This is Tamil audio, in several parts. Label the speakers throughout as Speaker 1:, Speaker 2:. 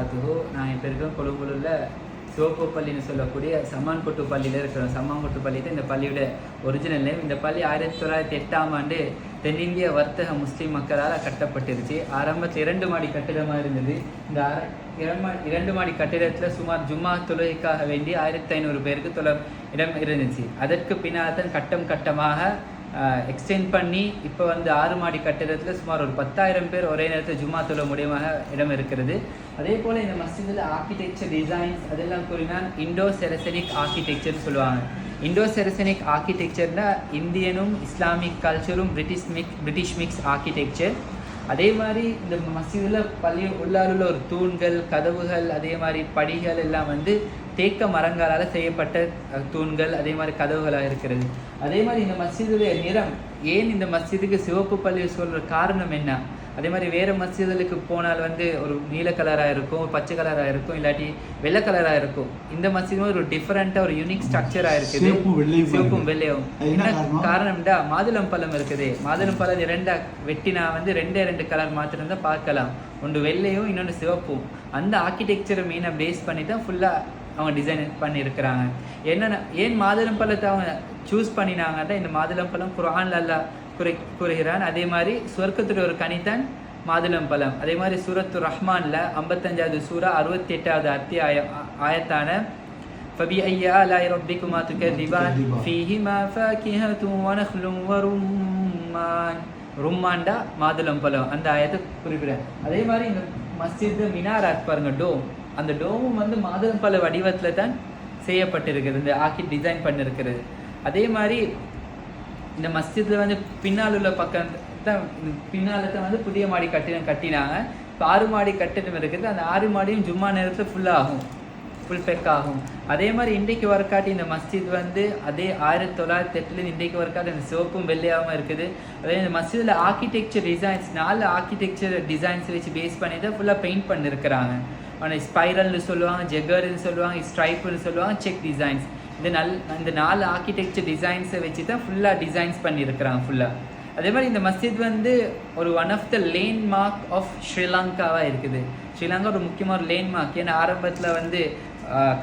Speaker 1: வரகாத்துஹோ நான் இப்போ இருக்கிற கொழும்புல உள்ள சிவப்பு பள்ளின்னு சொல்லக்கூடிய சம்மான்கொட்டு பள்ளியில் இருக்கிறோம் சம்மான்கொட்டு பள்ளி தான் இந்த பள்ளியோட ஒரிஜினல் நேம் இந்த பள்ளி ஆயிரத்தி தொள்ளாயிரத்தி எட்டாம் ஆண்டு தென்னிந்திய வர்த்தக முஸ்லீம் மக்களால் கட்டப்பட்டிருச்சு. ஆரம்பத்தில் இரண்டு மாடி கட்டிடமாக இருந்தது. இந்த இரண்டு மா- இரண்டு மாடி கட்டிடத்தில் சுமார் ஜும்மா தொழுகைக்காக வேண்டி ஆயிரத்தி ஐநூறு பேருக்கு தொலை இடம் இருந்துச்சு. அதற்கு பின்னால் தான் கட்டம் கட்டமாக எக்ஸ்டெண்ட் பண்ணி இப்போ வந்து ஆறு மாடி கட்டிடத்தில் சுமார் ஒரு பத்தாயிரம் பேர் ஒரே நேரத்தில் ஜும்மா தொழ முடியுமாக இடம் இருக்கிறது. அதே போல் இந்த மஸ்ஜிதில் ஆர்கிடெக்சர் டிசைன்ஸ் அதெல்லாம் கூறினால் இண்டோ செரசனிக் ஆர்கிடெக்சர்னு சொல்லுவாங்க. இண்டோ செரசனிக் ஆர்கிடெக்சர்னால் இந்தியனும் Islamic கல்ச்சரும் British mix British mix architecture அதே மாதிரி இந்த மசீதில் பள்ளி உள்ளாருள்ள ஒரு தூண்கள் கதவுகள் அதே மாதிரி படிகள் எல்லாம் வந்து தேக்க மரங்களால் செய்யப்பட்ட தூண்கள் அதே மாதிரி கதவுகளாக இருக்கிறது. அதே மாதிரி இந்த மஸ்ஜிதுடைய நிறம் ஏன் இந்த மசீதுக்கு சிவப்பு பள்ளி சொல்கிற காரணம் என்ன? அதே மாதிரி வேறு மஸ்ஜிதுகளுக்கு போனால் வந்து ஒரு நீல கலராக இருக்கும் ஒரு பச்சை கலராக இருக்கும் இல்லாட்டி வெள்ளை கலராக இருக்கும். இந்த மஸ்ஜிது ஒரு டிஃப்ரெண்ட்டாக ஒரு யூனிக் ஸ்ட்ரக்சராக இருக்குது.
Speaker 2: சிவப்பும் வெள்ளையுமா என்ன
Speaker 1: என்ன
Speaker 2: காரணம்?
Speaker 1: காரணம்டா மாதுளம் பழம் இருக்குது. மாதுளம் பழம் ரெண்டா வெட்டினா வந்து ரெண்டே ரெண்டு கலர் மாத்திரம் தான் பார்க்கலாம். ஒன்று வெள்ளையும் இன்னொன்று சிவப்பும். அந்த ஆர்கிடெக்சரை மெயினாக பேஸ் பண்ணி தான் ஃபுல்லாக அவங்க டிசைன் பண்ணியிருக்கிறாங்க. என்னென்ன ஏன் மாதுளம் பழத்தை அவங்க சூஸ் பண்ணினாங்கன்னா இந்த மாதுளம் பழம் குரான்ல குறை கூறுகிறான் அதே மாதிரி சொர்க்கத்துடைய ஒரு கனிதான் மாதுளம் பழம் அதே மாதிரி சூரத்து ரஹ்மான்ல ஐம்பத்தஞ்சாவது சூரா அறுபத்தி எட்டாவது அத்தியாயம் ஆ- ஆயத்தான فبأي آلاء ربكما تكذبان
Speaker 2: تكذبان.
Speaker 1: فيهما فاكهة ونخل ورمان ரும்மாண்டா மாதுளம் பழம் அந்த ஆயத்தை குறிப்பிடுறேன் அதே மாதிரி இந்த மஸ்ஜித் மினாராத் பாருங்க டோம் அந்த டோமும் வந்து மாதுளம் பழ வடிவத்தில் தான் செய்யப்பட்டிருக்கிறது இந்த ஆக்கி டிசைன் பண்ணிருக்கிறது அதே மாதிரி இந்த மஸ்ஜித்ல வந்து பின்னால் உள்ள பக்கம் தான் பின்னால தான் வந்து புதிய மாடி கட்டிடம் கட்டினாங்க. இப்போ ஆறு மாடி கட்டிடம் இருக்குது. அந்த ஆறு மாடியும் ஜும்மா நேரத்தில் ஃபுல்லாகும் ஃபுல் பெக் ஆகும். அதே மாதிரி இன்றைக்கு வரக்காட்டி இந்த மஸ்ஜித் வந்து அதே ஆயிரத்தி தொள்ளாயிரத்தி எட்டுலேருந்து இன்றைக்கு வரக்காட்டி அந்த சிவப்பும் வெள்ளையாகவும் இருக்குது. அதே இந்த மஸ்ஜிதில் ஆர்கிடெக்சர் டிசைன்ஸ் நாலு ஆர்கிடெக்சர் டிசைன்ஸ் வச்சு பேஸ் பண்ணி தான் ஃபுல்லாக பெயிண்ட் பண்ணியிருக்கிறாங்க ஆனால் ஸ்பைரல்னு சொல்லுவாங்க ஜெகர்னு சொல்லுவாங்க ஸ்ட்ரைப்புன்னு சொல்லுவாங்க செக் டிசைன்ஸ் இந்த நல் இந்த நாலு ஆர்கிடெக்சர் டிசைன்ஸை வச்சு தான் ஃபுல்லாக டிசைன்ஸ் பண்ணியிருக்கிறாங்க ஃபுல்லாக அதே மாதிரி இந்த மஸ்ஜித் வந்து ஒரு one of the landmark of ஸ்ரீலங்காவாக இருக்குது. ஸ்ரீலங்கா ஒரு முக்கியமான ஒரு லேண்ட்மார்க் ஏன்னா ஆரம்பத்தில் வந்து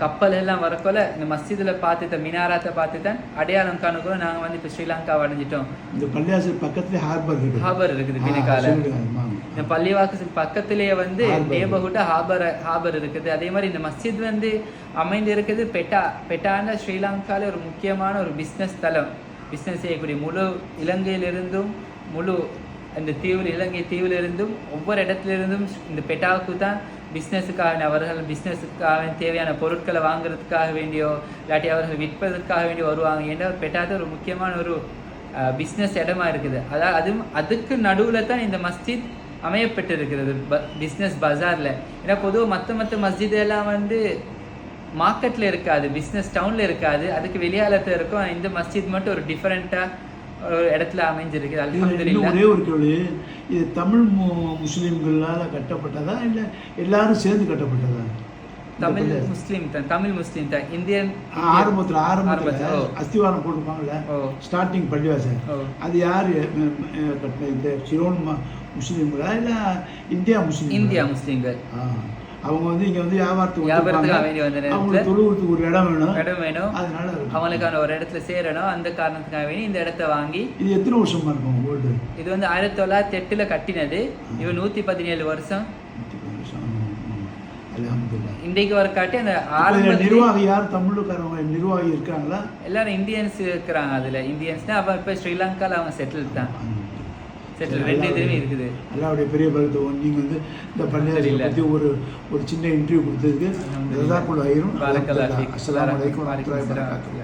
Speaker 1: கப்பல் எல்லாம் வரக்குள்ள இந்த மஸ்ஜிதில் பார்த்து தான் மினாராத்தை பார்த்து தான் அடையாளம் காணுக்குள்ள நாங்கள் வந்து இப்போ ஸ்ரீலங்காவை அடைஞ்சிட்டோம்
Speaker 2: இந்த பள்ளியாசல் பக்கத்துல ஹார்பர் இருக்கு.
Speaker 1: ஹாபர் இருக்குது பின்னிக்கால. இந்த பள்ளிவாக்கு பக்கத்திலேயே வந்து. நேபர்ஹுட் ஹாபர் ஹாபர் இருக்குது. அதே மாதிரி இந்த மஸ்ஜித் வந்து அமைந்து இருக்குது பெட்டா பெட்டான ஸ்ரீலங்கால ஒரு முக்கியமான ஒரு பிஸ்னஸ் தலம். பிஸ்னஸ் செய்யக்கூடிய முழு இலங்கையிலிருந்தும் முழு இந்த தீவில் இலங்கை தீவிலிருந்தும் ஒவ்வொரு இடத்துலேருந்தும் இந்த பெட்டாவுக்கு தான் பிஸ்னஸுக்காக அவர்கள் பிஸ்னஸுக்காக தேவையான பொருட்களை வாங்குறதுக்காக வேண்டியோ இல்லாட்டி அவர்கள் விற்பதற்காக வேண்டியோ வருவாங்க. ஏன்னா பெட்டாத ஒரு முக்கியமான ஒரு பிஸ்னஸ் இடமா இருக்குது. அதாவது அதுவும் அதுக்கு நடுவில் தான் இந்த மஸ்ஜித் அமையப்பட்டிருக்கிறது பிஸ்னஸ் பஜாரில். ஏன்னா பொதுவாக மற்ற மற்ற மஸ்ஜித் எல்லாம் வந்து மார்க்கெட்டில் இருக்காது பிஸ்னஸ் டவுனில் இருக்காது. அதுக்கு வெளியாலத்தில் இருக்கும். இந்த மஸ்ஜித் மட்டும் ஒரு டிஃப்ரெண்ட்டாக இடத்துல அல்ஹம்துலில்லாஹ்
Speaker 2: ஒரே ஒரு கேள்வி. இது தமிழ் முஸ்லிம்களால கட்டப்பட்டதா இல்ல எல்லாரும் சேர்ந்து கட்டப்பட்டதா?
Speaker 1: தமிழ். முஸ்லீம் தான். தமிழ் முஸ்லீம் தான். இந்தியன்
Speaker 2: ஆரம்பத்துல ஆரம்பத்துல. அஸ்திவாரம் போட்டிருப்பாங்கல்ல? ஸ்டார்டிங் பள்ளிவாசல்.
Speaker 1: ஓ.
Speaker 2: அது யாரு இந்த சிரோன் முஸ்லிம்களா இல்ல இந்தியா முஸ்லிம்
Speaker 1: இந்தியா முஸ்லீம்கள்.
Speaker 2: அவங்க வந்து இங்க வந்து வியாபாரத்துக்கு வந்திருப்பாங்க.
Speaker 1: வேண்டி வந்த நேரத்துல
Speaker 2: தொழுவுறதுக்கு ஒரு இடம் வேணும்.
Speaker 1: இடம் வேணும்.
Speaker 2: அதனால
Speaker 1: அவங்களுக்கான ஒரு இடத்துல சேரணும். அந்த காரணத்துக்காக வேண்டி இந்த இடத்த வாங்கி
Speaker 2: இது எத்தனை வருஷமா இருக்கும் கோல்டு
Speaker 1: இது வந்து ஆயிரத்தி தொள்ளாயிரத்தி எட்டுல கட்டினது. இவன் நூத்தி பதினேழு வருஷம். இன்றைக்கு வர காட்டி அந்த ஆரம்ப
Speaker 2: நிர்வாகி யார்? தமிழுக்காரவங்க நிர்வாகி இருக்காங்களா?
Speaker 1: எல்லாரும் இந்தியன்ஸ் இருக்கிறாங்க அதுல. இந்தியன்ஸ் தான் அப்ப இப்ப ஸ்ரீலங்கால அவங்க செட்டில் தான். இருக்குது
Speaker 2: அல்லாவுடைய பெரிய பலத்தை நீங்க வந்து இந்த
Speaker 1: அல்ஹம்துலில்லாஹ்.
Speaker 2: பத்தி ஒரு ஒரு சின்ன இன்டர்வியூ கொடுத்ததுக்கு
Speaker 1: ஃபீக்.
Speaker 2: அஸ்ஸலாமு அலைக்கும்
Speaker 1: வலைக்கும்.
Speaker 2: வபரகாத்துஹு